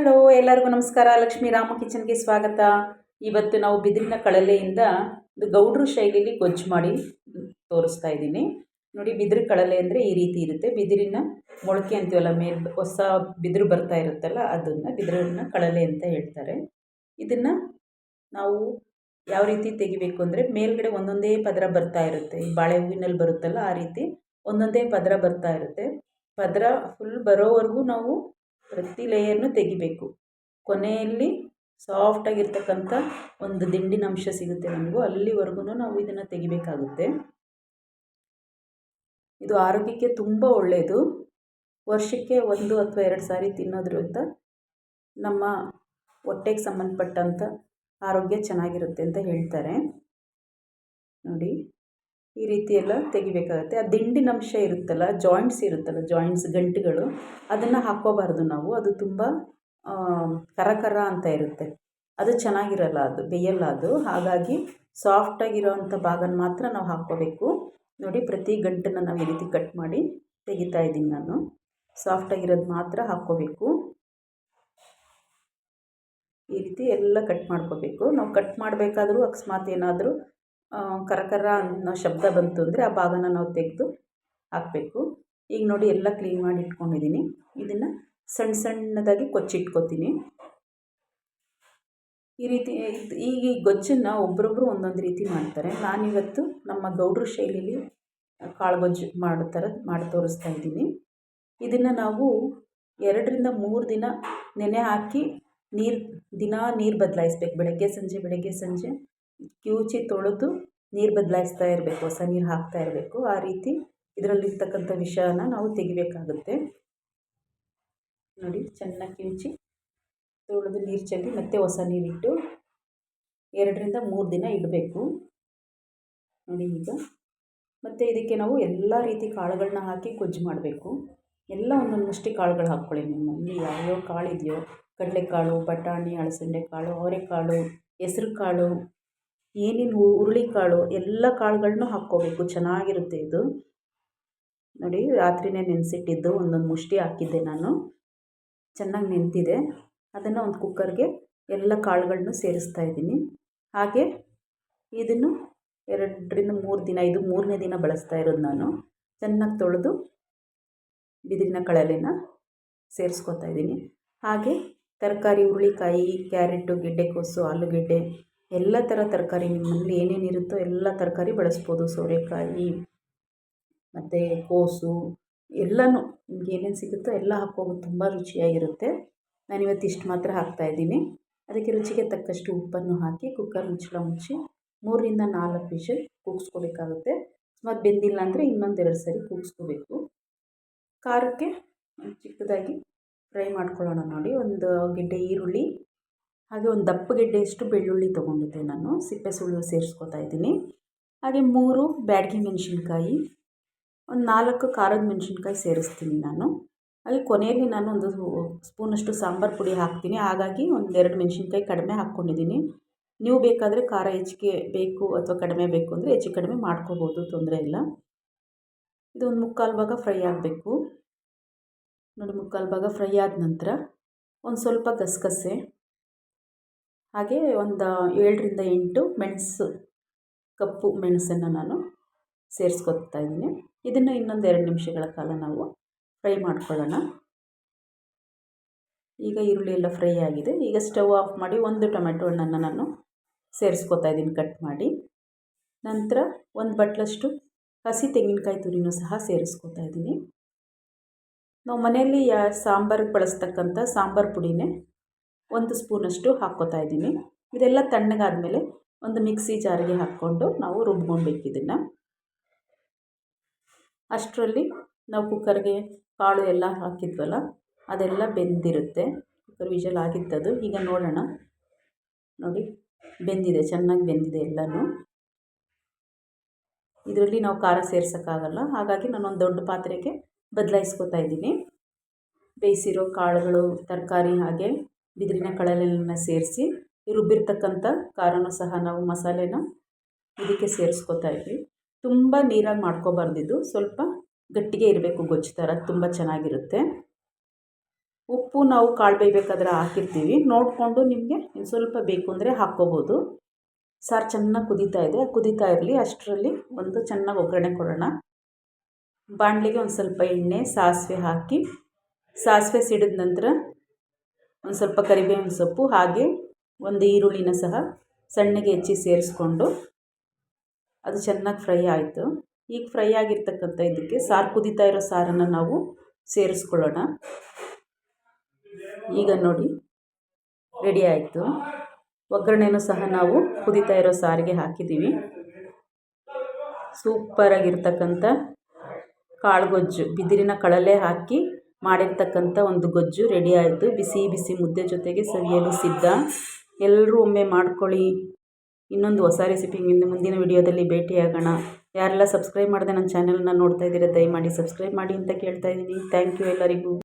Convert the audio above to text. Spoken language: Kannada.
ಹಲೋ, ಎಲ್ಲರಿಗೂ ನಮಸ್ಕಾರ. ಲಕ್ಷ್ಮೀ ರಾಮ ಕಿಚನ್ಗೆ ಸ್ವಾಗತ. ಇವತ್ತು ನಾವು ಬಿದಿರಿನ ಕಳಲೆಯಿಂದ ಒಂದು ಗೌಡ್ರು ಶೈಲಿಯಲ್ಲಿ ಗೊಜ್ಜು ಮಾಡಿ ತೋರಿಸ್ತಾ ಇದ್ದೀನಿ. ನೋಡಿ, ಬಿದಿರು ಕಳಲೆ ಅಂದರೆ ಈ ರೀತಿ ಇರುತ್ತೆ. ಬಿದಿರಿನ ಮೊಳಕೆ ಅಂತೀವಲ್ಲ, ಮೇಲ್ ಹೊಸ ಬಿದಿರು ಬರ್ತಾ ಇರುತ್ತಲ್ಲ, ಅದನ್ನು ಬಿದಿರನ್ನ ಕಳಲೆ ಅಂತ ಹೇಳ್ತಾರೆ. ಇದನ್ನು ನಾವು ಯಾವ ರೀತಿ ತೆಗಿಬೇಕು ಅಂದರೆ ಮೇಲ್ಗಡೆ ಒಂದೊಂದೇ ಪದರ ಬರ್ತಾ ಇರುತ್ತೆ. ಈ ಬಾಳೆ ಹೂವಿನಲ್ಲಿ ಬರುತ್ತಲ್ಲ, ಆ ರೀತಿ ಒಂದೊಂದೇ ಪದರ ಬರ್ತಾ ಇರುತ್ತೆ. ಪದರ ಫುಲ್ ಬರೋವರೆಗೂ ನಾವು ಪ್ರತಿ ಲೇಯರ್ನು ತೆಗಿಬೇಕು. ಕೊನೆಯಲ್ಲಿ ಸಾಫ್ಟಾಗಿರ್ತಕ್ಕಂಥ ಒಂದು ದಿಂಡಿನ ಅಂಶ ಸಿಗುತ್ತೆ ನಮಗೂ. ಅಲ್ಲಿವರೆಗೂ ನಾವು ಇದನ್ನು ತೆಗಿಬೇಕಾಗುತ್ತೆ. ಇದು ಆರೋಗ್ಯಕ್ಕೆ ತುಂಬ ಒಳ್ಳೆಯದು ವರ್ಷಕ್ಕೆ ಒಂದು ಅಥವಾ ಎರಡು ಸಾರಿ ತಿನ್ನೋದ್ರಿಂದ ನಮ್ಮ ಹೊಟ್ಟೆಗೆ ಸಂಬಂಧಪಟ್ಟಂಥ ಆರೋಗ್ಯ ಚೆನ್ನಾಗಿರುತ್ತೆ ಅಂತ ಹೇಳ್ತಾರೆ. ನೋಡಿ. ಈ ರೀತಿ ಎಲ್ಲ ತೆಗಿಬೇಕಾಗುತ್ತೆ. ಆ ದಿಂಡಿನ ಅಂಶ ಇರುತ್ತಲ್ಲ ಜಾಯಿಂಟ್ಸ್ ಇರುತ್ತಲ್ಲ ಜಾಯಿಂಟ್ಸ್ ಗಂಟುಗಳು, ಅದನ್ನು ಹಾಕ್ಕೋಬಾರ್ದು ನಾವು. ಅದು ತುಂಬ ಕರ ಕರ ಅಂತ ಇರುತ್ತೆ. ಅದು ಚೆನ್ನಾಗಿರಲ್ಲ, ಅದು ಬೇಯಲ್ಲ ಅದು. ಹಾಗಾಗಿ ಸಾಫ್ಟಾಗಿರೋವಂಥ ಭಾಗನ ಮಾತ್ರ ನಾವು ಹಾಕ್ಕೋಬೇಕು. ನೋಡಿ, ಪ್ರತಿ ಗಂಟನ್ನು ನಾವು ಈ ರೀತಿ ಕಟ್ ಮಾಡಿ ತೆಗಿತಾ ಇದ್ದೀನಿ ನಾನು. ಸಾಫ್ಟಾಗಿರೋದು ಮಾತ್ರ ಹಾಕ್ಕೋಬೇಕು. ಈ ರೀತಿ ಎಲ್ಲ ಕಟ್ ಮಾಡ್ಕೋಬೇಕು. ನಾವು ಕಟ್ ಮಾಡಬೇಕಾದ್ರೂ ಅಕಸ್ಮಾತ್ ಏನಾದರೂ ಕರ ಅನ್ನೋ ಶಬ್ದ ಬಂತು ಅಂದರೆ ಆ ಭಾಗನ ನಾವು ತೆಗೆದು ಹಾಕಬೇಕು. ಈಗ ನೋಡಿ ಎಲ್ಲ ಕ್ಲೀನ್ ಮಾಡಿ ಇಟ್ಕೊಂಡಿದ್ದೀನಿ. ಇದನ್ನು ಸಣ್ಣ ಸಣ್ಣದಾಗಿ ಕೊಚ್ಚಿಟ್ಕೊತೀನಿ. ಈ ರೀತಿ ಈಗ ಈ ಗೊಜ್ಜನ್ನು ಒಬ್ಬರೊಬ್ಬರು ಒಂದೊಂದು ರೀತಿ ಮಾಡ್ತಾರೆ. ನಾನಿವತ್ತು ನಮ್ಮ ಗೌಡ್ರ ಶೈಲಿಲಿ ಕಾಳು ಗೊಜ್ಜು ಮಾಡೋ ಥರ ಮಾಡಿ ತೋರಿಸ್ತಾ ಇದ್ದೀನಿ. ಇದನ್ನು ನಾವು ಎರಡರಿಂದ ಮೂರು ದಿನ ನೆನೆ ಹಾಕಿ ನೀರು ದಿನ ನೀರು ಬದಲಾಯಿಸ್ಬೇಕು. ಬೆಳಗ್ಗೆ ಸಂಜೆ ಬೆಳಗ್ಗೆ ಸಂಜೆ. ಕಿವುಚಿ ತೊಳೆದು ನೀರು ಬದಲಾಯಿಸ್ತಾ ಇರಬೇಕು, ಹೊಸ ನೀರು ಹಾಕ್ತಾ ಇರಬೇಕು. ಆ ರೀತಿ ಇದರಲ್ಲಿರ್ತಕ್ಕಂಥ ವಿಷಯನ ನಾವು ತೆಗಿಬೇಕಾಗುತ್ತೆ. ನೋಡಿ, ಚೆನ್ನಾಗಿ ಕಿವುಚಿ ತೊಳೆದು ನೀರು ಚೆಲ್ಲಿ ಮತ್ತೆ ಹೊಸ ನೀರಿಟ್ಟು ಎರಡರಿಂದ ಮೂರು ದಿನ ಇಡಬೇಕು. ನೋಡಿ ಈಗ. ಮತ್ತು ಇದಕ್ಕೆ ನಾವು ಎಲ್ಲ ರೀತಿ ಕಾಳುಗಳನ್ನ ಹಾಕಿ ಗೊಜ್ಜು ಮಾಡಬೇಕು. ಎಲ್ಲ ಒಂದೊಂದು ಮುಷ್ಟಿ ಕಾಳುಗಳು ಹಾಕ್ಕೊಳ್ಳಿ ನಿಮ್ಮಲ್ಲಿ ಯಾವ್ಯಾವ ಕಾಳು ಇದೆಯೋ ಕಡಲೆಕಾಳು, ಬಟಾಣಿ, ಅಲಸಂದೆ ಕಾಳು, ಅವರೆಕಾಳು ಹೆಸ್ರು ಕಾಳು ಏನೇನು ಹುರುಳಿಕಾಳು ಎಲ್ಲ ಕಾಳುಗಳನ್ನು ಹಾಕ್ಕೋಬೇಕು. ಚೆನ್ನಾಗಿರುತ್ತೆ ಇದು. ನೋಡಿ ರಾತ್ರಿಯೇ ನೆನೆಸಿಟ್ಟಿದ್ದು ಒಂದೊಂದು ಮುಷ್ಟಿ ಹಾಕಿದ್ದೆ ನಾನು. ಚೆನ್ನಾಗಿ ನೆಂತಿದೆ ಅದನ್ನು ಒಂದು ಕುಕ್ಕರ್ಗೆ ಎಲ್ಲ ಕಾಳುಗಳನ್ನು ಸೇರಿಸ್ತಾ ಇದ್ದೀನಿ. ಹಾಗೆ ಇದನ್ನು ಎರಡರಿಂದ ಮೂರು ದಿನ, ಇದು ಮೂರನೇ ದಿನ ಬಳಸ್ತಾ ಇರೋದು ನಾನು. ಚೆನ್ನಾಗಿ ತೊಳೆದು ಬಿದಿರಿನ ಕಳಲೆನ ಸೇರಿಸ್ಕೊತಾ ಇದ್ದೀನಿ. ಹಾಗೆ ತರಕಾರಿ ಹುರುಳಿಕಾಯಿ ಕ್ಯಾರೆಟು ಗೆಡ್ಡೆಕೋಸು ಆಲೂಗೆಡ್ಡೆ ಎಲ್ಲ ಥರ ತರಕಾರಿ ನಿಮ್ಮಲ್ಲಿ ಏನೇನು ಇರುತ್ತೋ ಎಲ್ಲ ತರಕಾರಿ ಬಳಸ್ಬೋದು. ಸೋರೆಕಾಯಿ, ಮತ್ತು ಕೋಸು, ಎಲ್ಲನೂ ನಿಮ್ಗೆ ಏನೇನು ಸಿಗುತ್ತೋ ಎಲ್ಲ ಹಾಕ್ಕೋಬೋದು ತುಂಬ ರುಚಿಯಾಗಿರುತ್ತೆ. ನಾನಿವತ್ತು ಇಷ್ಟು ಮಾತ್ರ ಹಾಕ್ತಾಯಿದ್ದೀನಿ ಅದಕ್ಕೆ ರುಚಿಗೆ ತಕ್ಕಷ್ಟು ಉಪ್ಪನ್ನು ಹಾಕಿ ಕುಕ್ಕರ್ ಮುಚ್ಚಳ ಮುಚ್ಚಿ ಮೂರರಿಂದ ನಾಲ್ಕು ವಿಷಲ್ ಕೂಗಿಸ್ಕೋಬೇಕಾಗುತ್ತೆ. ಮತ್ತು ಬೆಂದಿಲ್ಲ ಅಂದರೆ ಇನ್ನೊಂದೆರಡು ಸರಿ ಕೂಗಿಸ್ಕೋಬೇಕು. ಖಾರಕ್ಕೆ ಚಿಕ್ಕದಾಗಿ ಫ್ರೈ ಮಾಡ್ಕೊಳ್ಳೋಣ ನೋಡಿ. ಒಂದು ಗೆಡ್ಡೆ ಈರುಳ್ಳಿ ಹಾಗೆ ಒಂದು ದಪ್ಪಗೆಡ್ಡೆಯಷ್ಟು ಬೆಳ್ಳುಳ್ಳಿ ತೊಗೊಂಡಿದ್ದೆ ನಾನು, ಸಿಪ್ಪೆ ಸುಳ್ಳು ಸೇರಿಸ್ಕೊತಾ ಇದ್ದೀನಿ. ಹಾಗೆ ಮೂರು ಬ್ಯಾಡಗಿ ಮೆಣಸಿನ್ಕಾಯಿ, ಒಂದು ನಾಲ್ಕು ಖಾರದ ಮೆಣಸಿನ್ಕಾಯಿ ಸೇರಿಸ್ತೀನಿ ನಾನು. ಹಾಗೆ ಕೊನೆಯಲ್ಲಿ ನಾನು ಒಂದು ಸ್ಪೂನಷ್ಟು ಸಾಂಬಾರು ಪುಡಿ ಹಾಕ್ತೀನಿ. ಹಾಗಾಗಿ ಒಂದೆರಡು ಮೆಣಸಿನ್ಕಾಯಿ ಕಡಿಮೆ ಹಾಕ್ಕೊಂಡಿದ್ದೀನಿ. ನೀವು ಬೇಕಾದರೆ ಖಾರ ಹೆಚ್ಚಿಗೆ ಬೇಕು ಅಥವಾ ಕಡಿಮೆ ಬೇಕು ಅಂದರೆ ಹೆಚ್ಚು ಕಡಿಮೆ ಮಾಡ್ಕೋಬೋದು, ತೊಂದರೆ ಇಲ್ಲ. ಇದು ಒಂದು ಮುಕ್ಕಾಲು ಭಾಗ ಫ್ರೈ ಆಗಬೇಕು. ನೋಡಿ ಮುಕ್ಕಾಲು ಭಾಗ ಫ್ರೈ ಆದ ನಂತರ ಒಂದು ಸ್ವಲ್ಪ ಗಸಗಸೆ. ಹಾಗೆ ಒಂದು ಏಳರಿಂದ ಎಂಟು ಮೆಣಸು, ಕಪ್ಪು ಮೆಣಸನ್ನು ನಾನು ಸೇರಿಸ್ಕೊತಾ ಇದ್ದೀನಿ. ಇದನ್ನು ಇನ್ನೊಂದು ಎರಡು ನಿಮಿಷಗಳ ಕಾಲ ನಾವು ಫ್ರೈ ಮಾಡ್ಕೊಳ್ಳೋಣ. ಈಗ ಈರುಳ್ಳಿ ಎಲ್ಲ ಫ್ರೈ ಆಗಿದೆ. ಈಗ ಸ್ಟವ್ ಆಫ್ ಮಾಡಿ ಒಂದು ಟೊಮೆಟೊ ಹಣ್ಣನ್ನು ನಾನು ಸೇರಿಸ್ಕೊತಾ ಇದ್ದೀನಿ ಕಟ್ ಮಾಡಿ. ನಂತರ ಒಂದು ಬಟ್ಲಷ್ಟು ಹಸಿ ತೆಂಗಿನಕಾಯಿ ತುರಿನೂ ಸಹ ಸೇರಿಸ್ಕೊತಾ ಇದ್ದೀನಿ. ನಾವು ಮನೆಯಲ್ಲಿ ಯಾ ಸಾಂಬಾರಿಗೆ ಬಳಸ್ತಕ್ಕಂಥ ಸಾಂಬಾರು ಪುಡಿನೇ ಒಂದು ಸ್ಪೂನಷ್ಟು ಹಾಕ್ಕೋತಾ ಇದ್ದೀನಿ. ಇದೆಲ್ಲ ತಣ್ಣಗಾದ ಮೇಲೆ ಒಂದು ಮಿಕ್ಸಿ ಜಾರಿಗೆ ಹಾಕ್ಕೊಂಡು ನಾವು ರುಬ್ಕೊಳ್ಬೇಕು ಇದನ್ನು. ಅಷ್ಟರಲ್ಲಿ ನಾವು ಕುಕ್ಕರ್ಗೆ ಕಾಳು ಎಲ್ಲ ಹಾಕಿದ್ವಲ್ಲ, ಅದೆಲ್ಲ ಬೆಂದಿರುತ್ತೆ. ಕುಕ್ಕರ್ ವಿಷಲ್ ಆಗಿದ್ದದು ಈಗ ನೋಡೋಣ. ನೋಡಿ, ಬೆಂದಿದೆ, ಚೆನ್ನಾಗಿ ಬೆಂದಿದೆ ಎಲ್ಲನೂ. ಇದರಲ್ಲಿ ನಾವು ಖಾರ ಸೇರ್ಸೋಕ್ಕಾಗಲ್ಲ. ಹಾಗಾಗಿ ನಾನೊಂದು ದೊಡ್ಡ ಪಾತ್ರೆಗೆ ಬದಲಾಯಿಸ್ಕೊತಾ ಇದ್ದೀನಿ. ಬೇಯಿಸಿರೋ ಕಾಳುಗಳು, ತರಕಾರಿ ಹಾಗೆ ಬಿದಿರಿನ ಕಳಲೆಯನ್ನು ಸೇರಿಸಿ ರುಬ್ಬಿರ್ತಕ್ಕಂಥ ಖಾರನೂ ಸಹ ನಾವು ಮಸಾಲೆನ ಇದಕ್ಕೆ ಸೇರಿಸ್ಕೊತಾ ಇದ್ವಿ. ತುಂಬ ನೀರಾಗಿ ಮಾಡ್ಕೋಬಾರ್ದಿದ್ದು, ಸ್ವಲ್ಪ ಗಟ್ಟಿಗೆ ಇರಬೇಕು ಗೊಜ್ಜು ಥರ, ತುಂಬ ಚೆನ್ನಾಗಿರುತ್ತೆ. ಉಪ್ಪು ನಾವು ಕಾಳು ಬೇಯಬೇಕಾದ್ರೆ ಹಾಕಿರ್ತೀವಿ. ನೋಡಿಕೊಂಡು ನಿಮಗೆ ಸ್ವಲ್ಪ ಬೇಕು ಅಂದರೆ ಹಾಕ್ಕೋಬೋದು. ಸಾರು ಚೆನ್ನಾಗಿ ಕುದೀತಾ ಇದೆ. ಕುದೀತಾ ಇರಲಿ, ಅಷ್ಟರಲ್ಲಿ ಒಂದು ಚೆನ್ನಾಗಿ ಒಗ್ಗರಣೆ ಕೊಡೋಣ. ಬಾಣಲಿಗೆ ಒಂದು ಸ್ವಲ್ಪ ಎಣ್ಣೆ, ಸಾಸಿವೆ ಹಾಕಿ, ಸಾಸಿವೆ ಸಿಡಿದ ನಂತರ ಒಂದು ಸ್ವಲ್ಪ ಕರಿಬೇವಿನ ಸೊಪ್ಪು, ಹಾಗೆ ಒಂದು ಈರುಳ್ಳಿನ ಸಹ ಸಣ್ಣಗೆ ಹೆಚ್ಚಿ ಸೇರಿಸ್ಕೊಂಡು ಅದು ಚೆನ್ನಾಗಿ ಫ್ರೈ ಆಯಿತು. ಈಗ ಫ್ರೈ ಆಗಿರ್ತಕ್ಕಂಥ ಇದಕ್ಕೆ ಸಾರು ಕುದೀತಾ ಇರೋ ಸಾರನ್ನು ನಾವು ಸೇರಿಸ್ಕೊಳ್ಳೋಣ. ಈಗ ನೋಡಿ, ರೆಡಿ ಆಯಿತು. ಒಗ್ಗರಣೆನೂ ಸಹ ನಾವು ಕುದೀತಾ ಇರೋ ಸಾರಿಗೆ ಹಾಕಿದ್ದೀವಿ ಸೂಪರಾಗಿರ್ತಕ್ಕಂಥ ಕಾಳು ಗೊಜ್ಜು ಬಿದಿರಿನ ಕಳಲೆ ಹಾಕಿ ಮಾಡಿರ್ತಕ್ಕಂಥ ಒಂದು ಗೊಜ್ಜು ರೆಡಿ ಆಯಿತು. ಬಿಸಿ ಬಿಸಿ ಮುದ್ದೆ ಜೊತೆಗೆ ಸವಿಯಲು ಸಿದ್ಧ. ಎಲ್ಲರೂ ಒಮ್ಮೆ ಮಾಡ್ಕೊಳ್ಳಿ. ಇನ್ನೊಂದು ಹೊಸ ರೆಸಿಪಿಯಿಂದ ಮುಂದಿನ ವಿಡಿಯೋದಲ್ಲಿ ಭೇಟಿಯಾಗೋಣ. ಯಾರೆಲ್ಲ ಸಬ್ಸ್ಕ್ರೈಬ್ ಮಾಡದೆ ನನ್ನ ಚಾನೆಲ್ನ ನೋಡ್ತಾ ಇದ್ದೀರಾ, ದಯಮಾಡಿ ಸಬ್ಸ್ಕ್ರೈಬ್ ಮಾಡಿ ಅಂತ ಕೇಳ್ತಾ ಇದ್ದೀನಿ. ಥ್ಯಾಂಕ್ ಯು ಎಲ್ಲರಿಗೂ.